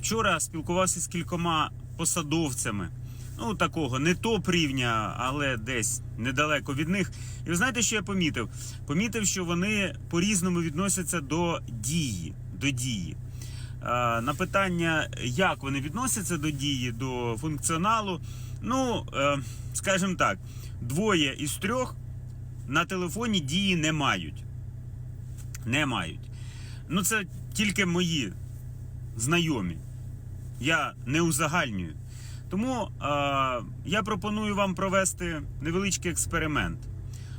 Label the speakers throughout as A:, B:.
A: Вчора спілкувався з кількома посадовцями. Ну, такого, не топ рівня, але десь недалеко від них. І ви знаєте, що я помітив? Помітив, що вони по-різному відносяться до дії. До дії. На питання, як вони відносяться до дії, до функціоналу. Ну, е, скажімо так, двоє із трьох на телефоні дії не мають. Не мають. Ну, це тільки мої знайомі. Я не узагальнюю. Тому е, я пропоную вам провести невеличкий експеримент.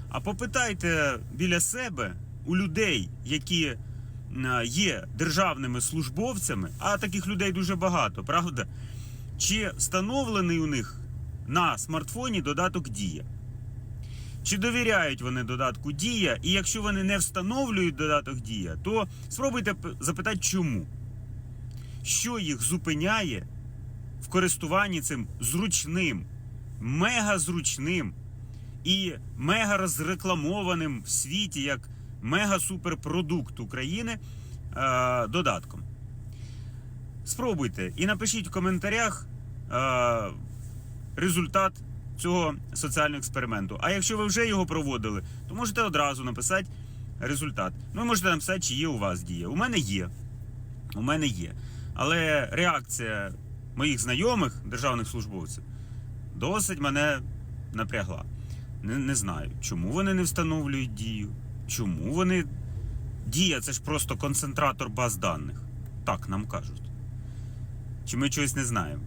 A: А попитайте біля себе у людей, які є державними службовцями, а таких людей дуже багато, правда? Чи встановлений у них на смартфоні додаток Дія? Чи довіряють вони додатку Дія? І якщо вони не встановлюють додаток Дія, то спробуйте запитати, чому. Що їх зупиняє в користуванні цим зручним, мега зручним і мега розрекламованим в світі як мега-суперпродукт України е, додатком. Спробуйте і напишіть в коментарях е, результат цього соціального експерименту. А якщо ви вже його проводили, то можете одразу написати результат. Ну, можете написати, чи є у вас дія. У мене є. У мене є. Але реакція моїх знайомих, державних службовців, досить мене напрягла. Не, не знаю, чому вони не встановлюють дію, чому вони. Дія це ж просто концентратор баз даних. Так нам кажуть. Чи ми чогось не знаємо?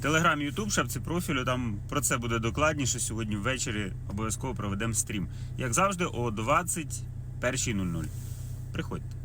A: Телеграм, Ютуб, шапці профілю, там про це буде докладніше. Сьогодні ввечері обов'язково проведемо стрім. Як завжди, о 21.00. Приходьте.